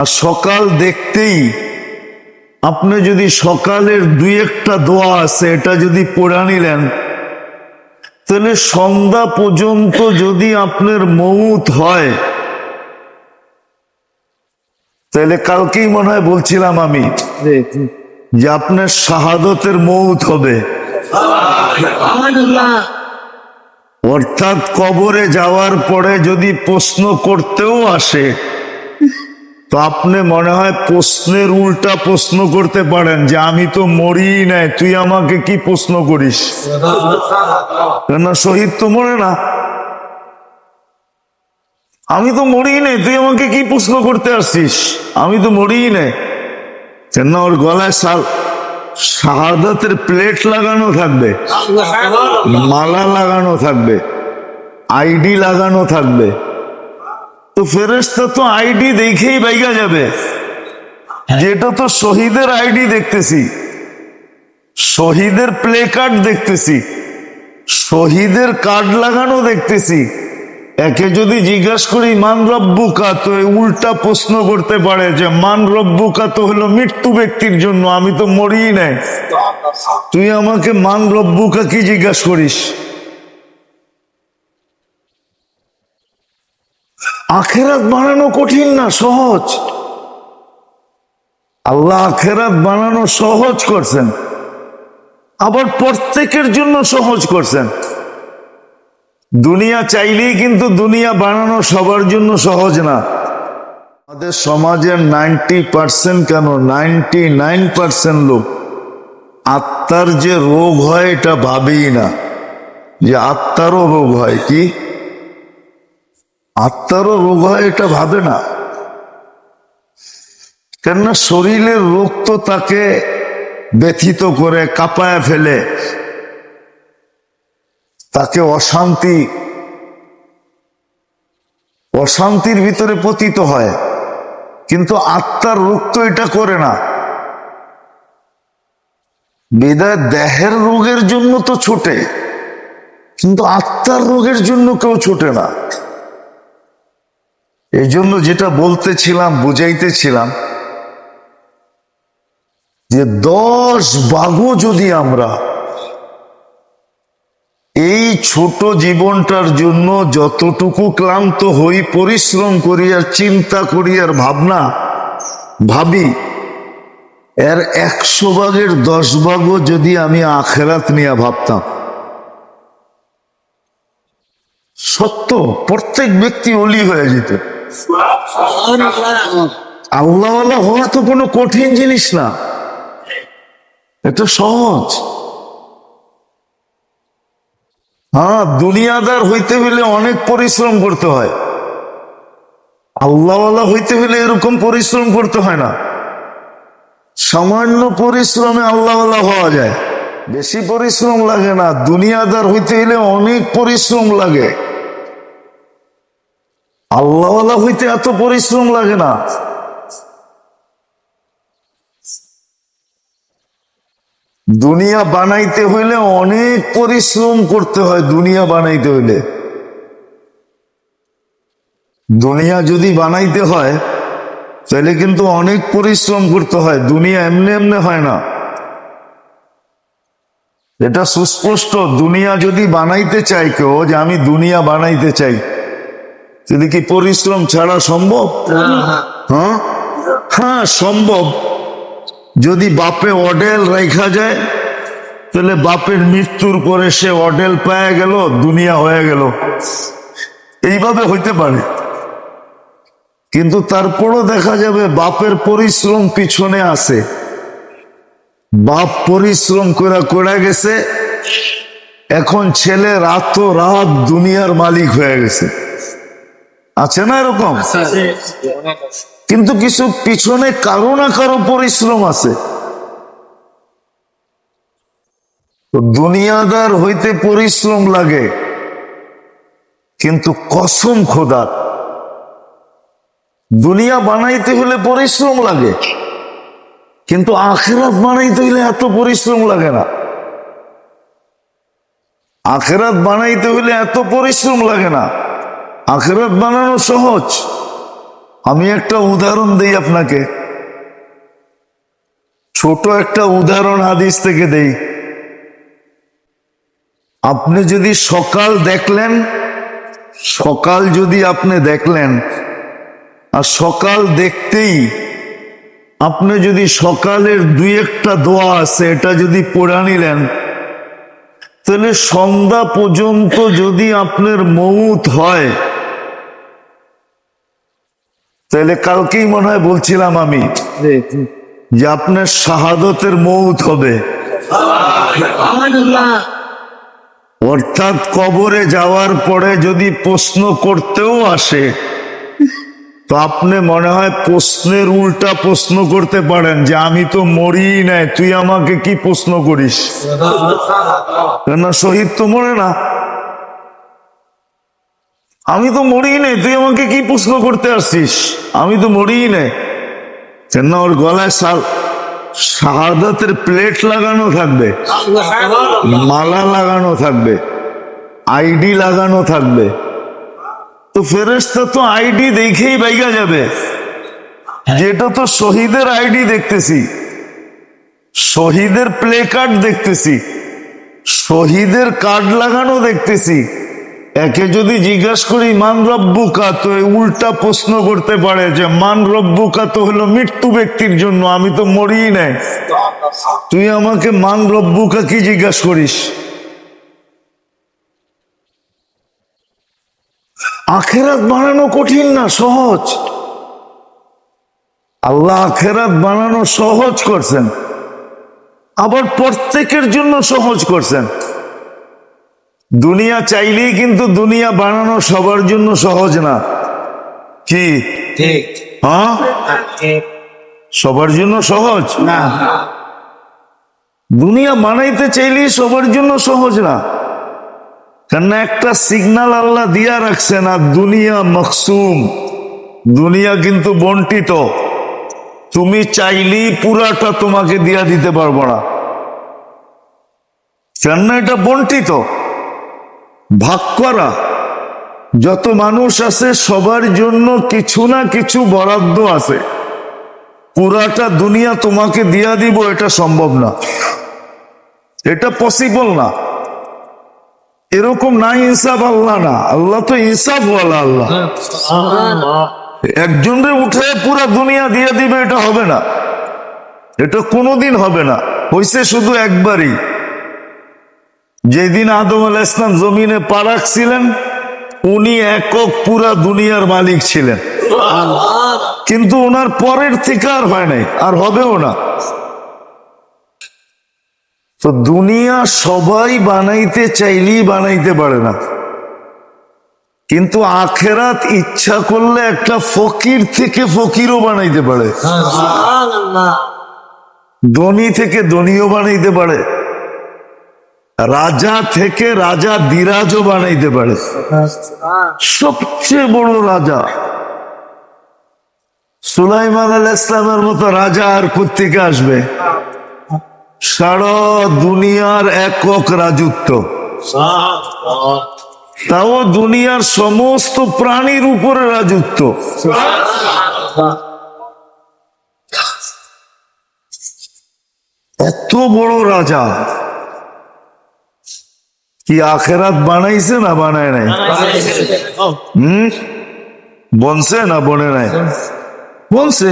আর সকাল দেখতেই আপনি যদি সকালের দুই একটা দোয়া আছে এটা যদি পড়া নিলেন তাহলে সন্ধ্যা পর্যন্ত যদি আপনার মৌত হয় তাহলে কালকেই মনে হয় বলছিলাম আমি যে আপনার শাহাদতের মৌত হবে। অর্থাৎ কবরে যাওয়ার পরে যদি প্রশ্ন করতেও আসে তো আপনি মনে হয় প্রশ্নের উল্টা প্রশ্ন করতে পারেন যে আমি তো মরি নাই, তুই আমাকে কি প্রশ্ন করিস? কেন শহীদ তো মরে না। আমি তো মরি নাই, তুই আমাকে কি প্রশ্ন করতে আসছিস? আমি তো মরি নাই। কেন ওর গলায় সা- শাহাদাতের প্লেট লাগানো থাকবে, মালা লাগানো থাকবে, আইডি লাগানো থাকবে। তো ফেরেস্তা তো আইডি দেখেই বাইগা যাবে। যেটা তো শহীদের আইডি দেখতেছি। শহীদের প্লে কার্ড দেখতেছি। শহীদের কার্ড লাগানো দেখতেছি। একে যদি জিজ্ঞাসা করি মান রব্বুকা? তো উল্টা প্রশ্ন করতে পারে যে মান রব্বুকা তো হলো মৃত্যু ব্যক্তির জন্য আমি তো মরি নাই। তুই আমাকে মান রব্বুকা কি জিজ্ঞাসা করিস? আখেরাত বানানো কঠিন না, সহজ। আল্লাহ আখেরাত বানানো সহজ করছেন। আবার প্রত্যেকের জন্য সহজ করছেন। দুনিয়া চাইলেই কিন্তু দুনিয়া বানানো সবার জন্য সহজ না। আমাদের সমাজের নাইনটি পার্সেন্ট কেন? নাইনটি নাইন পার্সেন্ট লোক আত্মার যে রোগ হয়, এটা ভাবেই না। যে আত্মারও রোগ হয়, কি? আত্মারও রোগ হয়, এটা ভাবে না। কেননা শরীরের রোগ তো তাকে ব্যথিত করে, কাঁপায় ফেলে। তাকে অশান্তি, অশান্তির ভিতরে পতিত হয়। কিন্তু আত্মার রোগ তো এটা করে না। বেদায় দেহের রোগের জন্য তো ছোটে, কিন্তু আত্মার রোগের জন্য কেউ ছোটে না। এই জন্য যেটা বলতেছিলাম, বুঝাইতেছিলাম যে দশ বাঘও যদি আমরা এই ছোট জীবনটার জন্য যতটুকু ক্লান্ত হই, পরিশ্রম করি আর চিন্তা করি আর ভাবনা ভাবি, এর একশো ভাগের দশ ভাগও যদি আমি আখেরাত নিয়ে ভাবতাম। সত্য, প্রত্যেক ব্যক্তি অলি হয়ে যেত। আল্লাহ আল্লাহ হওয়া তো কোনো কঠিন জিনিস না। এটা সহজ। হ্যাঁ দুনিয়াদার হইতে হইলে অনেক পরিশ্রম করতে হয়। আল্লাহওয়ালা হইতে হইলে এরকম পরিশ্রম করতে হয় না। সামান্য পরিশ্রমে আল্লাহওয়ালা হওয়া যায়। বেশি পরিশ্রম লাগে না। দুনিয়াদার হইতে হইলে অনেক পরিশ্রম লাগে। আল্লাহওয়ালা হইতে এত পরিশ্রম লাগে না। দুনিয়া বানাইতে হইলে অনেক পরিশ্রম করতে হয়, দুনিয়া বানাইতে হইলে। দুনিয়া যদি বানাইতে হয়, তাহলে কিন্তু অনেক পরিশ্রম করতে হয়, দুনিয়া এমনি এমনি হয় না। এটা সুস্পষ্ট, দুনিয়া যদি বানাইতে চাই কেউ, যে আমি দুনিয়া বানাইতে চাই। যদি কি পরিশ্রম ছাড়া সম্ভব? হ্যাঁ। হ্যাঁ? সম্ভব। যদি বাপে অডেল রেখা যায় তাহলে বাপের মৃত্যুর পরে সে অডেল পায় গেল দুনিয়া হয়ে গেল। এইভাবে হইতে পারে। কিন্তু তারপরও দেখা যাবে বাপের পরিশ্রম পিছনে আছে। বাপ পরিশ্রম করে করে গেছে এখন ছেলে রাত রাত দুনিয়ার মালিক হয়ে গেছে। আছে না এরকম? কিন্তু কিছু পিছনে কারও না কারও পরিশ্রম আছে। দুনিয়াদার হইতে পরিশ্রম লাগে কিন্তু কসম খোদার দুনিয়া বানাইতে হলে পরিশ্রম লাগে কিন্তু আখেরাত বানাইতে হলে এত পরিশ্রম লাগে না। আখেরাত বানাইতে হলে এত পরিশ্রম লাগে না। আখেরাত বানানো সহজ। আমি একটা উদাহরণ দেই আপনাকে। ছোট একটা উদাহরণ হাদিস থেকে দেই। আপনি যদি সকাল দেখলেন, সকাল যদি আপনি দেখলেন, আর সকাল দেখতেই আপনি যদি সকালের দুই একটা দোয়া আছে, এটা যদি পড়া নিলেন, তাহলে সন্ধ্যা পর্যন্ত যদি আপনার মৌত হয় তাহলে কালকেই মনে হয় বলছিলাম আমি যে আপনার শাহাদতের মৌত হবে। অর্থাৎ কবরে যাওয়ার পরে যদি প্রশ্ন করতেও আসে তো আপনি মনে হয় প্রশ্নের উল্টা প্রশ্ন করতে পারেন যে আমি তো মরি নাই তুই আমাকে কি প্রশ্ন করিস? কেন শহীদ তো মরে না। আমি তো মরি নাই, তুই আমাকে কি প্রশ্ন করতে আসছিস? আমি তো মরি নাই। কেন ওর গলায় সা- শাহাদাতের প্লেট লাগানো থাকবে, মালা লাগানো থাকবে, আইডি লাগানো থাকবে। তো ফেরেস্তা তো আইডি দেখেই বাইগা যাবে। যেটা তো শহীদের আইডি দেখতেছি, শহীদের প্লে কার্ড দেখতেছি, শহীদের কার্ড লাগানো দেখতেছি। একে যদি জিজ্ঞাসা করি, মান রব্বুকা? তো উল্টা প্রশ্ন করতে পারে যে, মান রব্বুকা তো হলো মৃত্যু ব্যক্তির জন্য, আমি তো মরিই নাই। তুই আমাকে মান রব্বুকা কি জিজ্ঞাসা করিস? আখেরাত বানানো কঠিন না, সহজ। আল্লাহ আখেরাত বানানো সহজ করছেন। আবার প্রত্যেকের জন্য সহজ করছেন। দুনিয়া চাইলেই কিন্তু দুনিয়া বানানো সবার জন্য সহজ না। কি? হ্যাঁ? সবার জন্য সহজ? না। দুনিয়া বানাইতে চাইলেই সবার জন্য সহজ না। কেননা একটা সিগনাল আল্লাহ দিয়া রাখছেন আর দুনিয়া মকসুম দুনিয়া কিন্তু বন্টিত। তুমি চাইলেই পুরাটা তোমাকে দিয়া দিতে পারব না। কেননা এটা বন্টিত। ভাগ করা। যত মানুষ আছে, সবার জন্য কিছু না কিছু বরাদ্দ আছে। পুরাটা দুনিয়া তোমাকে দিয়া দিব, এটা সম্ভব না। এটা পসিবল না। এরকম না ইনসাফ আল্লাহ না। আল্লাহ তো ইনসাফ ওয়ালা আল্লাহ একজনরে উঠে পুরা দুনিয়া দিয়ে দিবে, এটা হবে না। এটা কোনোদিন হবে না। হইছে শুধু একবারই। যেদিন আদম আলাহ ইসলাম জমিনে পারাক ছিলেন উনি একক পুরা দুনিয়ার মালিক ছিলেন। কিন্তু ওনার পরের থেকে আর হয় নাই আর হবেও না। তো দুনিয়া সবাই বানাইতে চাইলেই বানাইতে পারে না। কিন্তু আখেরাত ইচ্ছা করলে একটা ফকির থেকে ফকিরও বানাইতে পারে। ধনী থেকে ধনীও বানাইতে পারে। রাজা থেকে রাজা দিরাজও বানাইতে পারে। সবচেয়ে বড় রাজা। সুলাইমান আল ইসলামের মতো রাজা আর কোথেকে আসবে? সারা দুনিয়ার একক রাজত্ব। তাও দুনিয়ার সমস্ত প্রাণীর উপরে রাজত্ব। এত বড় রাজা। কি আখেরাত বানাইছে না বানায় নাই? হম? বনছে না বনে নাই? বনছে।